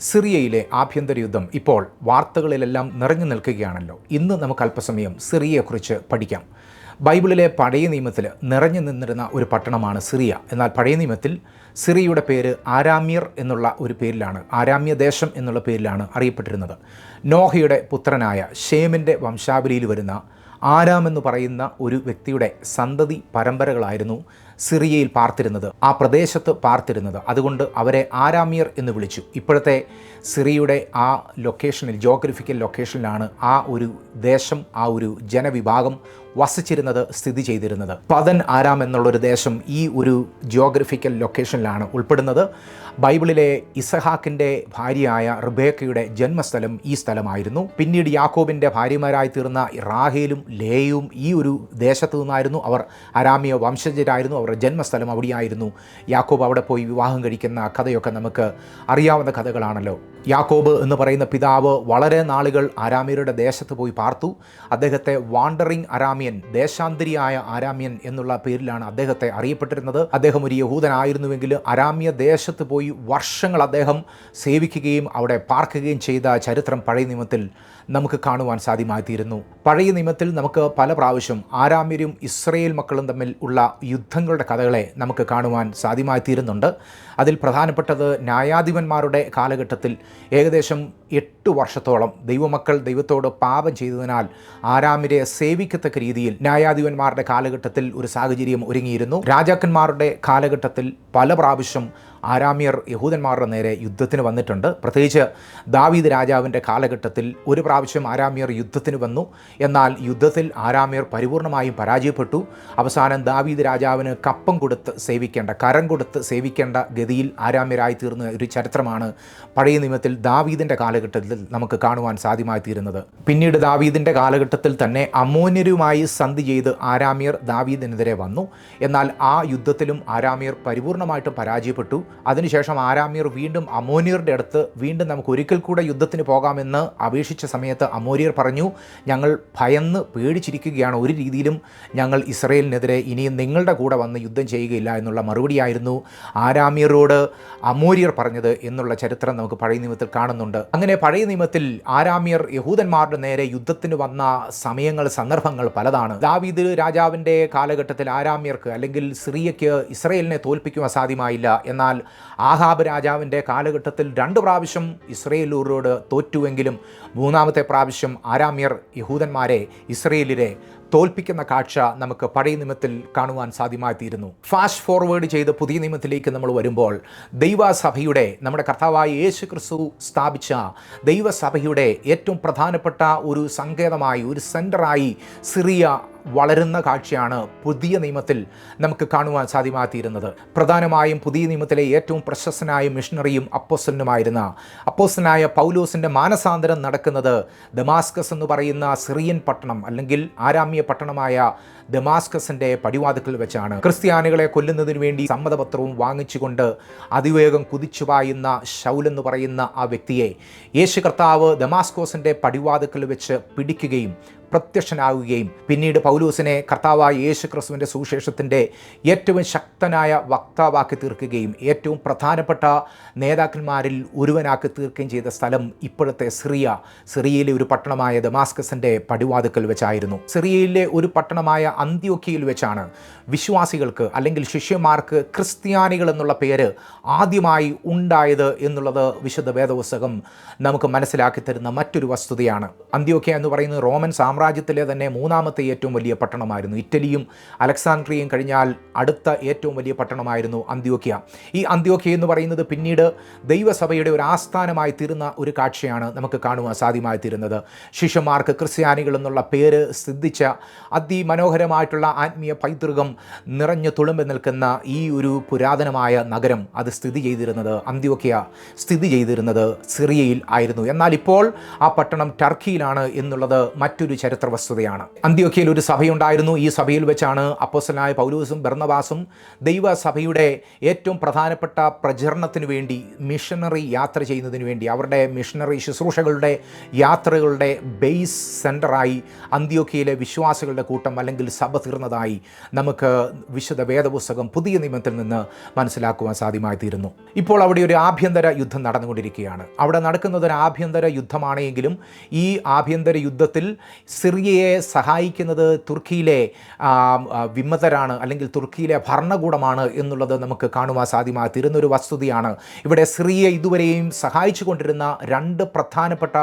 സിറിയയിലെ ആഭ്യന്തര യുദ്ധം ഇപ്പോൾ വാർത്തകളിലെല്ലാം നിറഞ്ഞു നിൽക്കുകയാണല്ലോ. ഇന്ന് നമുക്ക് അല്പസമയം സിറിയയെക്കുറിച്ച് പഠിക്കാം. ബൈബിളിലെ പഴയ നിയമത്തിൽ നിറഞ്ഞു നിന്നിരുന്ന ഒരു പട്ടണമാണ് സിറിയ. എന്നാൽ പഴയ നിയമത്തിൽ സിറിയയുടെ പേര് ആരാമ്യർ എന്നുള്ള ഒരു പേരിലാണ് ആരാമ്യ ദേശം എന്നുള്ള പേരിലാണ് അറിയപ്പെട്ടിരുന്നത്. നോഹയുടെ പുത്രനായ ഷേമിന്റെ വംശാവലിയിൽ വരുന്ന ആരാം എന്ന് പറയുന്ന ഒരു വ്യക്തിയുടെ സന്തതി പരമ്പരകളായിരുന്നു സിറിയയിൽ പാർത്തിരുന്നത് ആ പ്രദേശത്ത് പാർത്തിരുന്നത്. അതുകൊണ്ട് അവരെ ആരാമിയർ എന്ന് വിളിച്ചു. ഇപ്പോഴത്തെ സിറിയയുടെ ആ ലൊക്കേഷനിൽ ജോഗ്രഫിക്കൽ ലൊക്കേഷനിലാണ് ആ ഒരു ദേശം ആ ഒരു ജനവിഭാഗം വസിച്ചിരുന്നത് സ്ഥിതി ചെയ്തിരുന്നത്. പതൻ ആരാം എന്നുള്ളൊരു ദേശം ഈ ഒരു ജിയോഗ്രഫിക്കൽ ലൊക്കേഷനിലാണ് ഉൾപ്പെടുന്നത്. ബൈബിളിലെ ഇസഹാക്കിന്റെ ഭാര്യയായ റിബേക്കയുടെ ജന്മസ്ഥലം ഈ സ്ഥലമായിരുന്നു. പിന്നീട് യാക്കോബിന്റെ ഭാര്യമാരായി തീർന്ന റാഹേലും ലേയും ഈ ഒരു ദേശത്തു നിന്നായിരുന്നു അവർ അരാമിയ വംശജരായിരുന്നു അവരുടെ ജന്മസ്ഥലം അവിടെയായിരുന്നു. യാക്കോബ് അവിടെ പോയി വിവാഹം കഴിക്കുന്ന കഥയൊക്കെ നമുക്ക് അറിയാവുന്ന കഥകളാണല്ലോ. യാക്കോബ് എന്ന് പറയുന്ന പിതാവ് വളരെ നാളുകൾ അരാമിയരുടെ ദേശത്ത് പോയി പാർത്തു. അദ്ദേഹത്തെ വാണ്ടറിങ് അരാമ്യൻ ദേശാന്തരിയായ ആരാമ്യൻ എന്നുള്ള പേരിലാണ് അദ്ദേഹത്തെ അറിയപ്പെട്ടിരുന്നത്. അദ്ദേഹം ഒരു യഹൂദനായിരുന്നുവെങ്കിൽ അരാമ്യ ദേശത്ത് പോയി വർഷങ്ങൾ അദ്ദേഹം സേവിക്കുകയും അവിടെ പാർക്കുകയും ചെയ്ത ചരിത്രം പഴയ നിയമത്തിൽ നമുക്ക് കാണുവാൻ സാധ്യമായിത്തീരുന്നു. പഴയ നിയമത്തിൽ നമുക്ക് പല പ്രാവശ്യം ആരാമ്യരും ഇസ്രയേൽ മക്കളും തമ്മിൽ ഉള്ള യുദ്ധങ്ങളുടെ കഥകളെ നമുക്ക് കാണുവാൻ സാധ്യമായിത്തീരുന്നുണ്ട്. അതിൽ പ്രധാനപ്പെട്ടത് ന്യായാധിപന്മാരുടെ കാലഘട്ടത്തിൽ ഏകദേശം എട്ട് വർഷത്തോളം ദൈവമക്കൾ ദൈവത്തോട് പാപം ചെയ്തതിനാൽ ആരാമിരെ സേവിക്കത്തക്ക രീതിയിൽ ന്യായാധിപന്മാരുടെ കാലഘട്ടത്തിൽ ഒരു സാഹചര്യം ഒരുങ്ങിയിരുന്നു. രാജാക്കന്മാരുടെ കാലഘട്ടത്തിൽ പല പ്രാവശ്യം ആരാമ്യർ യഹൂദന്മാരുടെ നേരെ യുദ്ധത്തിന് വന്നിട്ടുണ്ട്. പ്രത്യേകിച്ച് ദാവീദ് രാജാവിന്റെ കാലഘട്ടത്തിൽ ഒരു പ്രാവശ്യം ആരാമ്യർ യുദ്ധത്തിന് വന്നു. എന്നാൽ യുദ്ധത്തിൽ ആരാമ്യർ പരിപൂർണമായും പരാജയപ്പെട്ടു. അവസാനം ദാവീദ് രാജാവിന് കപ്പം കൊടുത്ത് സേവിക്കേണ്ട കരം കൊടുത്ത് സേവിക്കേണ്ട ഗതിയിൽ ആരാമ്യരായി തീർന്ന ഒരു ചരിത്രമാണ് പഴയ നിയമത്തിൽ ദാവീദിന്റെ കാലഘട്ടത്തിൽ നമുക്ക് കാണുവാൻ സാധ്യമായി തീരുന്നത് പിന്നീട് ദാവീദിന്റെ കാലഘട്ടത്തിൽ തന്നെ അമോന്യരുമായി സന്ധി ചെയ്ത് ആരാമ്യർ ദാവീദിനെതിരെ വന്നു. എന്നാൽ ആ യുദ്ധത്തിലും ആരാമ്യർ പരിപൂർണമായിട്ടും പരാജയപ്പെട്ടു. അതിനുശേഷം ആരാമ്യർ വീണ്ടും അമോനിയറുടെ അടുത്ത് വീണ്ടും നമുക്ക് ഒരിക്കൽ കൂടെ യുദ്ധത്തിന് പോകാമെന്ന് അപേക്ഷിച്ച സമയത്ത് അമോനിയർ പറഞ്ഞു ഞങ്ങൾ ഭയന്ന് പേടിച്ചിരിക്കുകയാണ്. ഒരു രീതിയിലും ഞങ്ങൾ ഇസ്രയേലിനെതിരെ ഇനിയും നിങ്ങളുടെ കൂടെ വന്ന് യുദ്ധം ചെയ്യുകയില്ല എന്നുള്ള മറുപടിയായിരുന്നു ആരാമ്യരോട് അമോരിയർ പറഞ്ഞത് എന്നുള്ള ചരിത്രം നമുക്ക് പഴയ നിയമത്തിൽ കാണുന്നുണ്ട്. അങ്ങനെ പഴയ നിയമത്തിൽ ആരാമ്യർ യഹൂദന്മാരുടെ നേരെ യുദ്ധത്തിന് വന്ന സമയങ്ങൾ സന്ദർഭങ്ങൾ പലതാണ്. ദാവീദ് രാജാവിന്റെ കാലഘട്ടത്തിൽ ആരാമ്യർക്ക് അല്ലെങ്കിൽ സിറിയയ്ക്ക് ഇസ്രയേലിനെ തോൽപ്പിക്കുവാൻ സാധ്യമായില്ല. എന്നാൽ ആഹാബ് രാജാവിന്റെ കാലഘട്ടത്തിൽ രണ്ട് പ്രാവശ്യം ഇസ്രയേലൂരോട് തോറ്റുവെങ്കിലും മൂന്നാമത്തെ പ്രാവശ്യം ആരാമ്യർ യഹൂദന്മാരെ ഇസ്രയേലിലെ തോൽപ്പിക്കുന്ന കാഴ്ച നമുക്ക് പഴയ നിയമത്തിൽ കാണുവാൻ സാധ്യമായിത്തീരുന്നു. ഫാസ്റ്റ് ഫോർവേഡ് ചെയ്ത് പുതിയ നിയമത്തിലേക്ക് നമ്മൾ വരുമ്പോൾ ദൈവസഭയുടെ നമ്മുടെ കർത്താവായ യേശു ക്രിസ്തു സ്ഥാപിച്ച ദൈവസഭയുടെ ഏറ്റവും പ്രധാനപ്പെട്ട ഒരു സങ്കേതമായി ഒരു സെന്ററായി സിറിയ വളരുന്ന കാഴ്ചയാണ് പുതിയ നിയമത്തിൽ നമുക്ക് കാണുവാൻ സാധ്യമാക്കിയിരുന്നത് പ്രധാനമായും പുതിയ നിയമത്തിലെ ഏറ്റവും പ്രശസ്തനായ മിഷണറിയും അപ്പോസ്റ്റലിനുമായിരുന്ന അപ്പോസ്റ്റനായ പൗലോസിന്റെ മാനസാന്തരം നടക്കുന്നത് ദമാസ്കസ് എന്ന് പറയുന്ന സിറിയൻ പട്ടണം അല്ലെങ്കിൽ ആരാമ്യ പട്ടണമായ ദമാസ്കസിന്റെ പടിവാതുക്കൽ വെച്ചാണ്. ക്രിസ്ത്യാനികളെ കൊല്ലുന്നതിന് വേണ്ടി സമ്മതപത്രവും വാങ്ങിച്ചുകൊണ്ട് അതിവേഗം കുതിച്ചു പായുന്ന എന്ന് പറയുന്ന ആ വ്യക്തിയെ യേശു കർത്താവ് ഡെമാസ്കോസിന്റെ പടിവാതുക്കൽ വെച്ച് പിടിക്കുകയും പ്രത്യക്ഷനാവുകയും പിന്നീട് പൗലൂസിനെ കർത്താവായ യേശു ക്രിസ്തുവിന്റെ സുവിശേഷത്തിന്റെ ഏറ്റവും ശക്തനായ വക്താവാക്കി തീർക്കുകയും ഏറ്റവും പ്രധാനപ്പെട്ട നേതാക്കന്മാരിൽ ഒരുവനാക്കി തീർക്കുകയും ചെയ്ത സ്ഥലം ഇപ്പോഴത്തെ സിറിയ. സിറിയയിലെ ഒരു പട്ടണമായ ദമാസ്കസിന്റെ പടിവാതുക്കൽ വെച്ചായിരുന്നു. സിറിയയിലെ ഒരു പട്ടണമായ അന്ത്യോക്കിയിൽ വെച്ചാണ് വിശ്വാസികൾക്ക് അല്ലെങ്കിൽ ശിഷ്യന്മാർക്ക് ക്രിസ്ത്യാനികൾ എന്നുള്ള പേര് ആദ്യമായി ഉണ്ടായത് എന്നുള്ളത് വിശുദ്ധ വേദപുസ്തകം നമുക്ക് മനസ്സിലാക്കി തരുന്ന മറ്റൊരു വസ്തുതയാണ്. അന്ത്യോക്യ എന്ന് പറയുന്നത് റോമൻ സാമ്രാജ്യത്തിലെ തന്നെ മൂന്നാമത്തെ ഏറ്റവും വലിയ പട്ടണമായിരുന്നു. ഇറ്റലിയും അലക്സാണ്ട്രിയയും കഴിഞ്ഞാൽ അടുത്ത ഏറ്റവും വലിയ പട്ടണമായിരുന്നു അന്ത്യോക്യ ഈ അന്ത്യോക്യ എന്ന് പറയുന്നത് പിന്നീട് ദൈവസഭയുടെ ഒരു ആസ്ഥാനമായി തീരുന്ന ഒരു കാഴ്ചയാണ് നമുക്ക് കാണുവാൻ സാധ്യമായി തീരുന്നത് ശിഷ്യന്മാർക്ക് ക്രിസ്ത്യാനികൾ എന്നുള്ള പേര് സിദ്ധിച്ച അതിമനോഹരമായിട്ടുള്ള ആത്മീയ പൈതൃകം നിറഞ്ഞു തുളുമ്പി നിൽക്കുന്ന ഈ ഒരു പുരാതനമായ നഗരം അത് സ്ഥിതി ചെയ്തിരുന്നത് അന്ത്യോക്യ സ്ഥിതി ചെയ്തിരുന്നത് സിറിയയിൽ ആയിരുന്നു. എന്നാൽ ഇപ്പോൾ ആ പട്ടണം ടർക്കിയിലാണ് എന്നുള്ളത് മറ്റൊരു ചരിത്ര വസ്തുതയാണ് അന്ത്യോക്യയിൽ ഒരു സഭയുണ്ടായിരുന്നു. ഈ സഭയിൽ വെച്ചാണ് അപ്പോസലായ പൗലൂസും ബർണവാസും ദൈവസഭയുടെ ഏറ്റവും പ്രധാനപ്പെട്ട പ്രചരണത്തിന് വേണ്ടി മിഷണറി യാത്ര ചെയ്യുന്നതിന് വേണ്ടി അവരുടെ മിഷണറി ശുശ്രൂഷകളുടെ യാത്രകളുടെ ബേസ് സെന്ററായി അന്ത്യോക്യയിലെ വിശ്വാസികളുടെ കൂട്ടം അല്ലെങ്കിൽ സഭ തീർന്നതായി നമുക്ക് വിശുദ്ധ വേദപുസ്തകം പുതിയ നിയമത്തിൽ നിന്ന് മനസ്സിലാക്കുവാൻ സാധ്യമായി തീരുന്നു ഇപ്പോൾ അവിടെ ഒരു ആഭ്യന്തര യുദ്ധം നടന്നുകൊണ്ടിരിക്കുകയാണ്. അവിടെ നടക്കുന്നത് ഒരു ആഭ്യന്തര യുദ്ധമാണെങ്കിലും ഈ ആഭ്യന്തര യുദ്ധത്തിൽ സിറിയയെ സഹായിക്കുന്നത് തുർക്കിയിലെ വിമതരാണ് അല്ലെങ്കിൽ തുർക്കിയിലെ ഭരണകൂടമാണ് എന്നുള്ളത് നമുക്ക് കാണുവാൻ സാധ്യമായി തീരുന്ന ഒരു വസ്തുതയാണ്. ഇവിടെ സിറിയ ഇതുവരെയും സഹായിച്ചു കൊണ്ടിരുന്ന രണ്ട് പ്രധാനപ്പെട്ട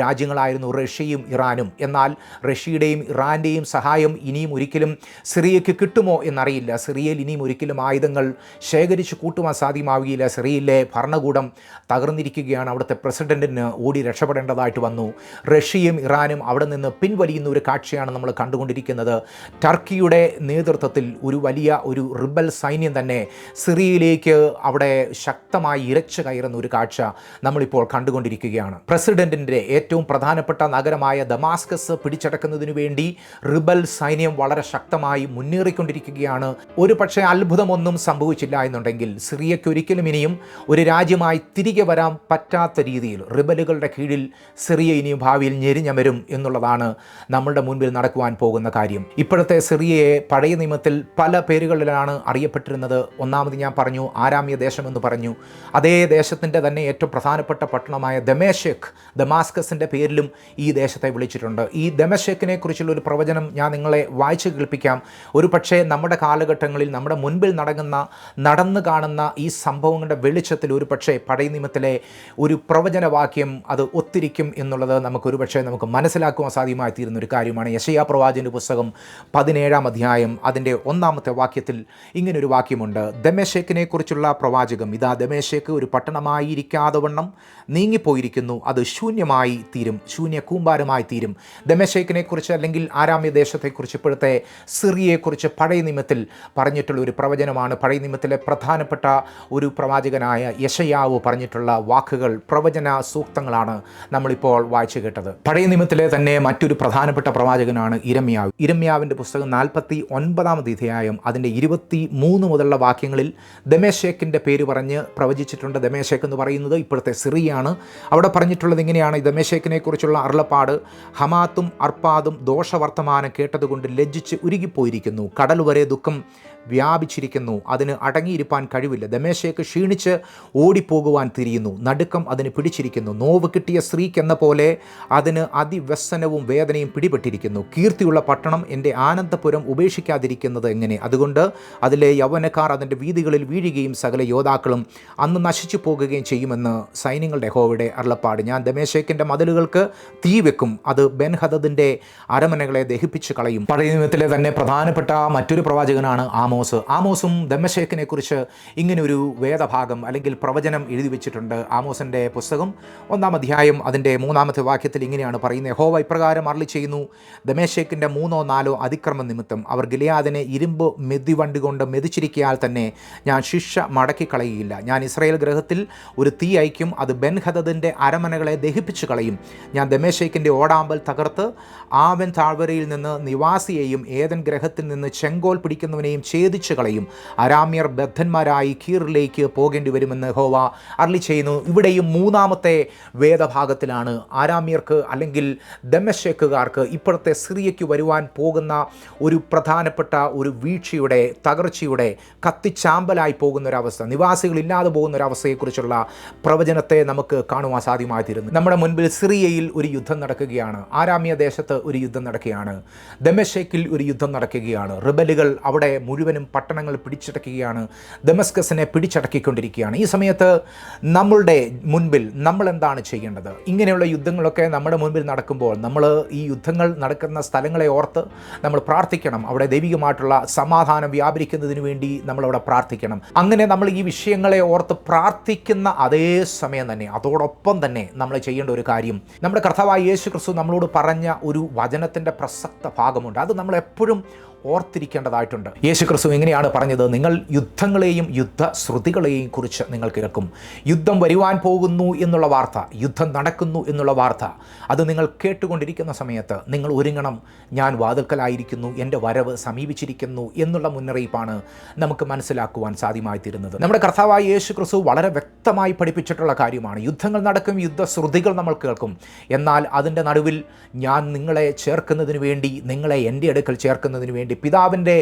രാജ്യങ്ങളായിരുന്നു റഷ്യയും ഇറാനും. എന്നാൽ റഷ്യയുടെയും ഇറാന്റെയും സഹായം ഇനിയും ഒരിക്കലും സിറിയയ്ക്ക് കിട്ടുമോ എന്നറിയില്ല. സിറിയയിൽ ഇനിയും ഒരിക്കലും ആയുധങ്ങൾ ശേഖരിച്ച് കൂട്ടുവാൻ സാധ്യമാവുകയില്ല. സിറിയയിലെ ഭരണകൂടം തകർന്നിരിക്കുകയാണ്. അവിടുത്തെ പ്രസിഡന്റിന് ഓടി രക്ഷപ്പെടേണ്ടതായിട്ട് വന്നു. റഷ്യയും ഇറാനും അവിടെ നിന്ന് പിൻവലിയുന്ന ഒരു കാഴ്ചയാണ് നമ്മൾ കണ്ടുകൊണ്ടിരിക്കുന്നത്. ടർക്കിയുടെ നേതൃത്വത്തിൽ ഒരു വലിയ ഒരു റിബൽ സൈന്യം തന്നെ സിറിയയിലേക്ക് അവിടെ ശക്തമായി ഇരച്ചു കയറുന്ന ഒരു കാഴ്ച നമ്മളിപ്പോൾ കണ്ടുകൊണ്ടിരിക്കുകയാണ്. പ്രസിഡന്റിന്റെ ഏറ്റവും പ്രധാനപ്പെട്ട നഗരമായ ദമാസ്കസ് പിടിച്ചടക്കുന്നതിനു വേണ്ടി റിബൽ സൈന്യം വളരെ ശക്തമായി മുന്നേറിക്കൊണ്ടിരിക്കുകയാണ്. ഒരു പക്ഷേ അത്ഭുതമൊന്നും സംഭവിച്ചില്ല എന്നുണ്ടെങ്കിൽ സിറിയയ്ക്ക് ഒരിക്കലും ഇനിയും ഒരു രാജ്യമായി തിരികെ വരാൻ പറ്റാത്ത രീതിയിൽ റിബലുകളുടെ കീഴിൽ സിറിയ ഇനിയും ഭാവിയിൽ ഞെരിഞ്ഞമരും എന്നുള്ളതാണ് നമ്മളുടെ മുൻപിൽ നടക്കുവാൻ പോകുന്ന കാര്യം. ഇപ്പോഴത്തെ സിറിയയെ പഴയ നിയമത്തിൽ പല പേരുകളിലാണ് അറിയപ്പെട്ടിരുന്നത്. ഒന്നാമത് ഞാൻ പറഞ്ഞു ആരാമ്യ ദേശമെന്ന് പറഞ്ഞു. അതേ ദേശത്തിന്റെ തന്നെ ഏറ്റവും പ്രധാനപ്പെട്ട പട്ടണമായ ദമേഷേഖ് ദമാസ്കസിന്റെ പേരിലും ഈ ദേശത്തെ വിളിച്ചിട്ടുണ്ട്. ഈ ദമേഷേഖിനെ കുറിച്ചുള്ള ഒരു പ്രവചനം ഞാൻ നിങ്ങളെ വായിച്ചു കേൾപ്പിക്കാം. ഒരു പക്ഷേ നമ്മുടെ കാലഘട്ടങ്ങളിൽ നമ്മുടെ മുൻപിൽ നടങ്ങുന്ന നടന്നു കാണുന്ന ഈ സംഭവങ്ങളുടെ വെളിച്ചത്തിൽ ഒരു പക്ഷേ പഴയ നിയമത്തിലെ ഒരു പ്രവചനവാക്യം അത് ഒത്തിരിക്കും എന്നുള്ളത് നമുക്ക് ഒരു പക്ഷേ നമുക്ക് മനസ്സിലാക്കുവാൻ സാധ്യമായി തീരുന്ന ഒരു കാര്യമാണ്. യശയാ പ്രവാചന്റെ പുസ്തകം പതിനേഴാം അധ്യായം അതിന്റെ ഒന്നാമത്തെ വാക്യത്തിൽ ഇങ്ങനൊരു വാക്യമുണ്ട്. ദമേശേക്കിനെ കുറിച്ചുള്ള പ്രവാചകം ഇതാ ദമേശേക്ക് ഒരു പട്ടണമായിരിക്കാതെ വണ്ണം നീങ്ങിപ്പോയിരിക്കുന്നു. അത് ശൂന്യമായി തീരും ശൂന്യ കൂമ്പാരമായി തീരും. ദമേശേക്കിനെ കുറിച്ച് അല്ലെങ്കിൽ ആരാമ്യ ദേശത്തെക്കുറിച്ച് ഇപ്പോഴത്തെ സിറിയയെക്കുറിച്ച് പഴയ നിയമത്തിൽ പറഞ്ഞിട്ടുള്ള ഒരു പ്രവചനമാണ്. പഴയ നിയമത്തിലെ പ്രധാനപ്പെട്ട ഒരു പ്രവാചകനായ യശയാവ് പറഞ്ഞിട്ടുള്ള വാക്കുകൾ പ്രവചന സൂക്തങ്ങളാണ് നമ്മളിപ്പോൾ വായിച്ചു കേട്ടത്. പഴയ നിയമത്തിലെ തന്നെ മറ്റൊരു പ്രധാനപ്പെട്ട പ്രവാചകനാണ് ഇരമ്യാവ്. ഇരമ്യാവിന്റെ പുസ്തകം നാൽപ്പത്തി ഒൻപതാമത് അധ്യായം അതിന്റെ ഇരുപത്തി മൂന്ന് മുതലുള്ള വാക്യങ്ങളിൽ ദമേശേക്കിന്റെ പേര് പറഞ്ഞ് പ്രവചിച്ചിട്ടുണ്ട്. ദമേശേക്ക് എന്ന് പറയുന്നത് ഇപ്പോഴത്തെ സിറിയാണ്. അവിടെ പറഞ്ഞിട്ടുള്ളത് ഇങ്ങനെയാണ്. ദമേശേഖിനെ കുറിച്ചുള്ള അരുളപ്പാട് ഹമാത്തും അർപ്പാദും ദോഷവർത്തമാനം കേട്ടതുകൊണ്ട് ലജ്ജിച്ച് ഉരുകിപ്പോയിരിക്കുന്നു. കടൽ വരെ ദുഃഖം വ്യാപിച്ചിരിക്കുന്നു. അതിന് അടങ്ങിയിരിപ്പാൻ കഴിവില്ല. ദമേശയ്ക്ക് ക്ഷീണിച്ച് ഓടിപ്പോകുവാൻ തിരിയുന്നു. നടുക്കം അതിന് പിടിച്ചിരിക്കുന്നു. നോവ് കിട്ടിയ സ്ത്രീക്കെന്ന പോലെ അതിന് അതിവ്യസനവും വേദനയും പിടിപെട്ടിരിക്കുന്നു. കീർത്തിയുള്ള പട്ടണം എന്റെ ആനന്ദപുരം ഉപേക്ഷിക്കാതിരിക്കുന്നത് എങ്ങനെ? അതുകൊണ്ട് അതിലെ യൗവനക്കാർ അതിന്റെ വീതികളിൽ വീഴുകയും സകല യോദ്ധാക്കളും അന്ന് നശിച്ചു പോകുകയും ചെയ്യുമെന്ന് സൈന്യങ്ങളുടെ ഹോവയുടെ അരുളപ്പാട്. ഞാൻ ദമേശേക്കിന്റെ മതിലുകൾക്ക് തീ വെക്കും. അത് ബെൻഹദദിന്റെ അരമനകളെ ദഹിപ്പിച്ച് കളയും. പഴയ നിയമത്തിലെ തന്നെ പ്രധാനപ്പെട്ട മറ്റൊരു പ്രവാചകനാണ് ആമോസ്. ആമോസും ദമ്മശേഖിനെ കുറിച്ച് ഇങ്ങനെ ഒരു വേദഭാഗം അല്ലെങ്കിൽ പ്രവചനം എഴുതി വെച്ചിട്ടുണ്ട് ആമോസിന്റെ പുസ്തകം. ഒന്നാം അധ്യായം അതിന്റെ മൂന്നാമത്തെ വാക്യത്തിൽ ഇങ്ങനെയാണ് പറയുന്നത്. ഹോവ ഇപ്രകാരം അറളി ചെയ്യുന്നു ദമേശേക്കിന്റെ മൂന്നോ നാലോ അതിക്രമ നിമിത്തം അവർ ഗിലിയാദിനെ ഇരുമ്പ് മെതിവണ്ടി കൊണ്ട് മെതിച്ചിരിക്കയാൽ തന്നെ ഞാൻ ശിക്ഷ മടക്കിക്കളയുകയില്ല. ഞാൻ ഇസ്രയേൽ ഗ്രഹത്തിൽ ഒരു തീ അയക്കും അത് ബെൻഹദദിന്റെ അരമനകളെ ദഹിപ്പിച്ചു കളയും. ഞാൻ ദമേശേക്കിന്റെ ഓടാമ്പൽ തകർത്ത് ആവൻ താഴ്വരയിൽ നിന്ന് നിവാസിയെയും ഏതൻ ഗ്രഹത്തിൽ നിന്ന് ചെങ്കോൽ പിടിക്കുന്നവനെയും ഛേദിച്ചു കളയും. അരാമ്യർ ബദ്ധന്മാരായി കീറിലേക്ക് പോകേണ്ടി വരുമെന്ന് ഹോവ അർലി ചെയ്യുന്നു. ഇവിടെയും മൂന്നാമത്തെ വേദഭാഗത്തിലാണ്. ആരാമ്യർക്ക് അല്ലെങ്കിൽ ദമ്മശേക്കുകാർക്ക് ഇപ്പോഴത്തെ സിറിയയ്ക്ക് വരുവാൻ പോകുന്ന ഒരു പ്രധാനപ്പെട്ട ഒരു വീഴ്ചയുടെ തകർച്ചയുടെ കത്തിച്ചാമ്പലായി പോകുന്ന ഒരവസ്ഥ നിവാസികളില്ലാതെ പോകുന്ന ഒരവസ്ഥയെക്കുറിച്ചുള്ള പ്രവചനത്തെ നമുക്ക് കാണുവാൻ സാധ്യമായിത്തീരുന്നു. നമ്മുടെ മുൻപിൽ സിറിയയിൽ ഒരു യുദ്ധം നടക്കുകയാണ്. ആരാമ്യ ദേശത്ത് ഒരു യുദ്ധം നടക്കുകയാണ്. ദമശേക്കിൽ ഒരു യുദ്ധം നടക്കുകയാണ്. റിബലുകൾ അവിടെ മുഴുവനും പട്ടണങ്ങൾ പിടിച്ചടക്കുകയാണ്. ദമസ്കസിനെ പിടിച്ചടക്കിക്കൊണ്ടിരിക്കുകയാണ്. ഈ സമയത്ത് നമ്മളുടെ മുൻപിൽ നമ്മൾ എന്താണ് ചെയ്യേണ്ടത്? ഇങ്ങനെയുള്ള യുദ്ധങ്ങളൊക്കെ നമ്മുടെ മുൻപിൽ നടക്കുമ്പോൾ നമ്മൾ ഈ യുദ്ധങ്ങൾ നടക്കുന്ന സ്ഥലങ്ങളെ ഓർത്ത് നമ്മൾ പ്രാർത്ഥിക്കണം. അവിടെ ദൈവികമായിട്ടുള്ള സമാധാനം വ്യാപരിക്കുന്നതിന് വേണ്ടി നമ്മളവിടെ പ്രാർത്ഥിക്കണം. അങ്ങനെ നമ്മൾ ഈ വിഷയങ്ങളെ ഓർത്ത് പ്രാർത്ഥിക്കുന്ന അതേ സമയം തന്നെ അതോടൊപ്പം തന്നെ നമ്മൾ ചെയ്യേണ്ട ഒരു കാര്യം. നമ്മുടെ കർത്താവായ യേശു ക്രിസ്തു നമ്മളോട് പറഞ്ഞ ഒരു വചനത്തിന്റെ പ്രസക്ത ഭാഗമുണ്ട്. അത് നമ്മൾ എപ്പോഴും ഓർത്തിരിക്കേണ്ടതായിട്ടുണ്ട്. യേശു ക്രിസ്തു എങ്ങനെയാണ് പറഞ്ഞത് നിങ്ങൾ യുദ്ധങ്ങളെയും യുദ്ധ ശ്രുതികളെയും കുറിച്ച് നിങ്ങൾ കേൾക്കും. യുദ്ധം വരുവാൻ പോകുന്നു എന്നുള്ള വാർത്ത യുദ്ധം നടക്കുന്നു എന്നുള്ള വാർത്ത അത് നിങ്ങൾ കേട്ടുകൊണ്ടിരിക്കുന്ന സമയത്ത് നിങ്ങൾ ഒരുങ്ങണം. ഞാൻ വാതിൽക്കലായിരിക്കുന്നു എന്റെ വരവ് സമീപിച്ചിരിക്കുന്നു എന്നുള്ള മുന്നറിയിപ്പാണ് നമുക്ക് മനസ്സിലാക്കുവാൻ സാധ്യമായി തീരുന്നത് നമ്മുടെ കർത്താവായ യേശു ക്രിസ്തു വളരെ വ്യക്തമായി പഠിപ്പിച്ചിട്ടുള്ള കാര്യമാണ് യുദ്ധങ്ങൾ നടക്കും യുദ്ധശ്രുതികൾ നമ്മൾ കേൾക്കും. എന്നാൽ അതിന്റെ നടുവിൽ ഞാൻ നിങ്ങളെ ചേർക്കുന്നതിന് വേണ്ടി നിങ്ങളെ എന്റെ അടുക്കൽ ചേർക്കുന്നതിന് വേണ്ടി പിതാവിന്റെ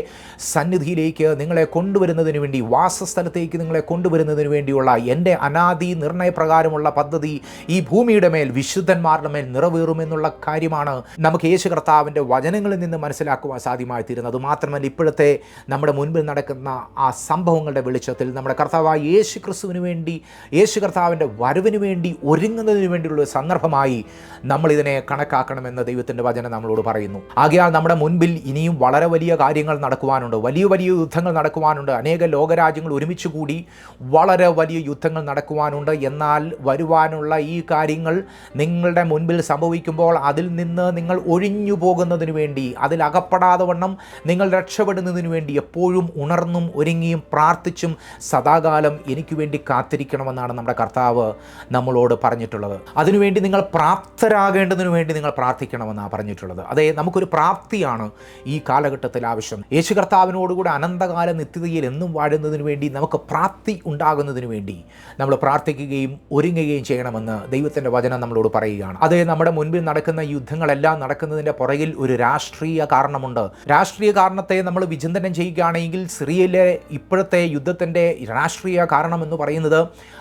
സന്നിധിയിലേക്ക് നിങ്ങളെ കൊണ്ടുവരുന്നതിന് വേണ്ടി വാസസ്ഥലത്തേക്ക് നിങ്ങളെ കൊണ്ടുവരുന്നതിന് വേണ്ടിയുള്ള എന്റെ അനാദി നിർണയപ്രകാരമുള്ള പദ്ധതി ഈ ഭൂമിയുടെ മേൽ വിശുദ്ധന്മാരുടെ മേൽ നിറവേറുമെന്നുള്ള കാര്യമാണ് നമുക്ക് യേശു കർത്താവിന്റെ വചനങ്ങളിൽ നിന്ന് മനസ്സിലാക്കുവാൻ സാധ്യമായി തീരുന്നത് മാത്രമല്ല ഇപ്പോഴത്തെ നമ്മുടെ മുൻപിൽ നടക്കുന്ന ആ സംഭവങ്ങളുടെ വെളിച്ചത്തിൽ നമ്മുടെ കർത്താവായ യേശു ക്രിസ്തുവിന് വേണ്ടി യേശു കർത്താവിന്റെ വരവിന് വേണ്ടി ഒരുങ്ങുന്നതിന് വേണ്ടിയുള്ള സന്ദർഭമായി നമ്മളിതിനെ കണക്കാക്കണമെന്ന് ദൈവത്തിന്റെ വചനം നമ്മളോട് പറയുന്നു. ആകയാൽ നമ്മുടെ മുൻപിൽ ഇനിയും വളരെ വലിയ കാര്യങ്ങൾ നടക്കുവാനുണ്ട്. വലിയ വലിയ യുദ്ധങ്ങൾ നടക്കുവാനുണ്ട്. അനേക ലോകരാജ്യങ്ങൾ ഒരുമിച്ച് കൂടി വളരെ വലിയ യുദ്ധങ്ങൾ നടക്കുവാനുണ്ട്. എന്നാൽ വരുവാനുള്ള ഈ കാര്യങ്ങൾ നിങ്ങളുടെ മുൻപിൽ സംഭവിക്കുമ്പോൾ അതിൽ നിന്ന് നിങ്ങൾ ഒഴിഞ്ഞു പോകുന്നതിന് വേണ്ടി അതിൽ അകപ്പെടാതെ വണ്ണം നിങ്ങൾ രക്ഷപ്പെടുന്നതിന് വേണ്ടി എപ്പോഴും ഉണർന്നും ഒരുങ്ങിയും പ്രാർത്ഥിച്ചും സദാകാലം എനിക്ക് വേണ്ടി കാത്തിരിക്കണമെന്നാണ് നമ്മുടെ കർത്താവ് നമ്മളോട് പറഞ്ഞിട്ടുള്ളത്. അതിനുവേണ്ടി നിങ്ങൾ പ്രാപ്തരാകേണ്ടതിനു വേണ്ടി നിങ്ങൾ പ്രാർത്ഥിക്കണമെന്നാണ് പറഞ്ഞിട്ടുള്ളത്. അതെ നമുക്കൊരു പ്രാപ്തിയാണ് ഈ കാലഘട്ടത്തിൽ ആവശ്യം. യേശു കർത്താവിനോടുകൂടെ അനന്തകാല നിത്യതയിൽ എന്നും വാഴുന്നതിന് വേണ്ടി നമുക്ക് പ്രാപ്തി ഉണ്ടാകുന്നതിന് വേണ്ടി നമ്മൾ പ്രാർത്ഥിക്കുകയും ഒരുങ്ങുകയും ചെയ്യണമെന്ന് ദൈവത്തിന്റെ വചനം നമ്മളോട് പറയുകയാണ്. അതേ നമ്മുടെ മുൻപിൽ നടക്കുന്ന യുദ്ധങ്ങളെല്ലാം നടക്കുന്നതിന്റെ പുറകിൽ ഒരു രാഷ്ട്രീയ കാരണമുണ്ട്. രാഷ്ട്രീയ കാരണത്തെ നമ്മൾ വിചിന്തനം ചെയ്യുകയാണെങ്കിൽ സിറിയയിലെ ഇപ്പോഴത്തെ യുദ്ധത്തിന്റെ രാഷ്ട്രീയ കാരണം എന്ന് പറയുന്നത്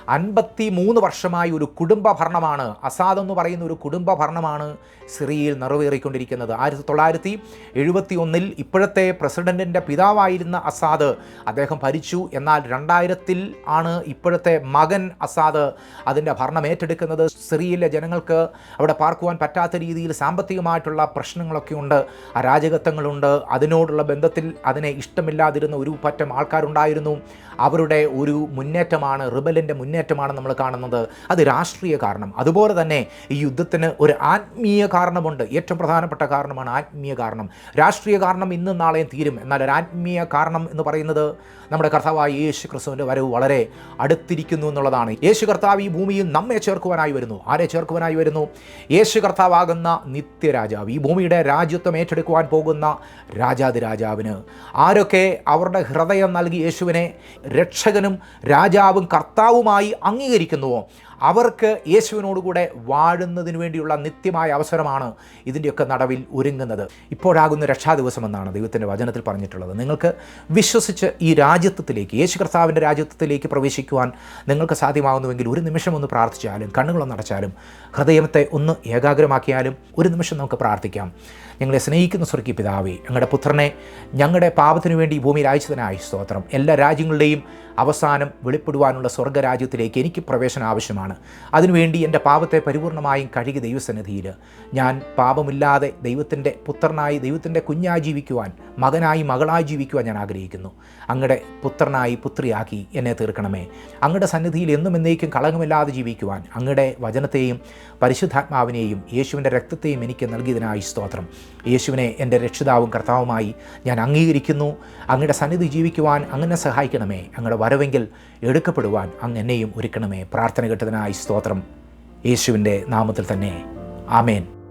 അൻപത്തി മൂന്ന് വർഷമായി ഒരു കുടുംബ ഭരണമാണ്. അസാദ് എന്ന് പറയുന്ന ഒരു കുടുംബ ഭരണമാണ് സിറിയയിൽ നിറവേറിക്കൊണ്ടിരിക്കുന്നത്. ആയിരത്തി തൊള്ളായിരത്തി എഴുപത്തി ഒന്നിൽ ഇപ്പോഴത്തെ പ്രസിഡന്റിന്റെ പിതാവായിരുന്ന അസാദ് അദ്ദേഹം ഭരിച്ചു. എന്നാൽ രണ്ടായിരത്തിൽ ആണ് ഇപ്പോഴത്തെ മകൻ അസാദ് അതിന്റെ ഭരണം ഏറ്റെടുക്കുന്നത്. സിറിയയിലെ ജനങ്ങൾക്ക് അവിടെ പാർക്കുവാൻ പറ്റാത്ത രീതിയിൽ സാമ്പത്തികമായിട്ടുള്ള പ്രശ്നങ്ങളൊക്കെ ഉണ്ട് അരാജകത്വങ്ങളുണ്ട്. അതിനോടുള്ള ബന്ധത്തിൽ അതിനെ ഇഷ്ടമില്ലാതിരുന്ന ഒരു പറ്റം ആൾക്കാരുണ്ടായിരുന്നു. അവരുടെ ഒരു മുന്നേറ്റമാണ് റിബലിന്റെ മുന്നേറ്റമാണ് നമ്മൾ കാണുന്നത്. അത് രാഷ്ട്രീയ കാരണം. അതുപോലെ തന്നെ ഈ യുദ്ധത്തിന് ഒരു ആത്മീയ കാരണമുണ്ട്. ഏറ്റവും പ്രധാനപ്പെട്ട കാരണമാണ് ആത്മീയ കാരണം. രാഷ്ട്രീയ കാരണം ഇന്നും നാളെയും തീരും. എന്നാൽ ഒരു ആത്മീയ കാരണം എന്ന് പറയുന്നത് നമ്മുടെ കർത്താവായ യേശു ക്രിസ്തുവിന്റെ വരവ് വളരെ അടുത്തിരിക്കുന്നു എന്നുള്ളതാണ്. യേശു കർത്താവ് ഈ ഭൂമിയിൽ നമ്മെ ചേർക്കുവാനായി വരുന്നു. ആരെ ചേർക്കുവാനായി വരുന്നു? യേശു കർത്താവാകുന്ന നിത്യരാജാവ്. ഈ ഭൂമിയുടെ രാജ്യത്വം ഏറ്റെടുക്കുവാൻ പോകുന്ന രാജാതിരാജാവിന്. ആരൊക്കെ അവരുടെ ഹൃദയം നൽകി യേശുവിനെ രക്ഷകനും രാജാവും കർത്താവുമായി അംഗീകരിക്കുന്നുവോ? അവർക്ക് യേശുവിനോടുകൂടെ വാഴുന്നതിന് വേണ്ടിയുള്ള നിത്യമായ അവസരമാണ് ഇതിന്റെയൊക്കെ നടവിൽ ഒരുങ്ങുന്നത്. ഇപ്പോഴാകുന്ന രക്ഷാദിവസം ദിവസമെന്നാണ് ദൈവത്തിന്റെ വചനത്തിൽ പറഞ്ഞിട്ടുള്ളത്. നിങ്ങൾക്ക് വിശ്വസിച്ച് ഈ രാജ്യത്വത്തിലേക്ക് യേശു കർത്താവിന്റെ രാജ്യത്വത്തിലേക്ക് പ്രവേശിക്കുവാൻ നിങ്ങൾക്ക് സാധ്യമാകുന്നുവെങ്കിൽ ഒരു നിമിഷം ഒന്ന് പ്രാർത്ഥിച്ചാലും കണ്ണുകളൊന്ന് അടച്ചാലും ഹൃദയത്തെ ഒന്ന് ഏകാഗ്രമാക്കിയാലും ഒരു നിമിഷം നമുക്ക് പ്രാർത്ഥിക്കാം. ഞങ്ങളെ സ്നേഹിക്കുന്ന സ്വർഗീയ പിതാവേ ഞങ്ങളുടെ പുത്രനെ ഞങ്ങളുടെ പാപത്തിനു വേണ്ടി ഭൂമിയിൽ അയച്ചതിനായി സ്തോത്രം. എല്ലാ രാജ്യങ്ങളുടെയും അവസാനം വെളിപ്പെടുവാനുള്ള സ്വർഗരാജ്യത്തിലേക്ക് എനിക്ക് പ്രവേശനം ആവശ്യമാണ്. അതിനുവേണ്ടി എന്റെ പാപത്തെ പരിപൂർണമായും കഴുകി ദൈവസന്നിധിയിൽ ഞാൻ പാപമില്ലാതെ ദൈവത്തിന്റെ പുത്രനായി ദൈവത്തിന്റെ കുഞ്ഞായി ജീവിക്കുവാൻ മകനായി മകളായി ജീവിക്കുവാൻ ഞാൻ ആഗ്രഹിക്കുന്നു. അങ്ങയുടെ പുത്രനായി പുത്രിയാക്കി എന്നെ തീർക്കണമേ. അങ്ങയുടെ സന്നിധിയിൽ എന്നും എന്നേക്കും കളങ്കമില്ലാതെ ജീവിക്കുവാൻ അങ്ങയുടെ വചനത്തെയും പരിശുദ്ധാത്മാവിനെയും യേശുവിന്റെ രക്തത്തെയും എനിക്ക് നൽകിയതിനായി സ്തോത്രം. യേശുവിനെ എന്റെ രക്ഷിതാവും കർത്താവുമായി ഞാൻ അംഗീകരിക്കുന്നു. അങ്ങയുടെ സന്നിധി ജീവിക്കുവാൻ അങ്ങനെ സഹായിക്കണമേ. അങ്ങയുടെ വരവെങ്കിൽ എടുക്കപ്പെടുവാൻ അങ്ങ് എന്നെയും ഒരുക്കണമേ. പ്രാർത്ഥന കേട്ടതിനായി സ്തോത്രം. യേശുവിന്റെ നാമത്തിൽ തന്നെ. ആമേൻ.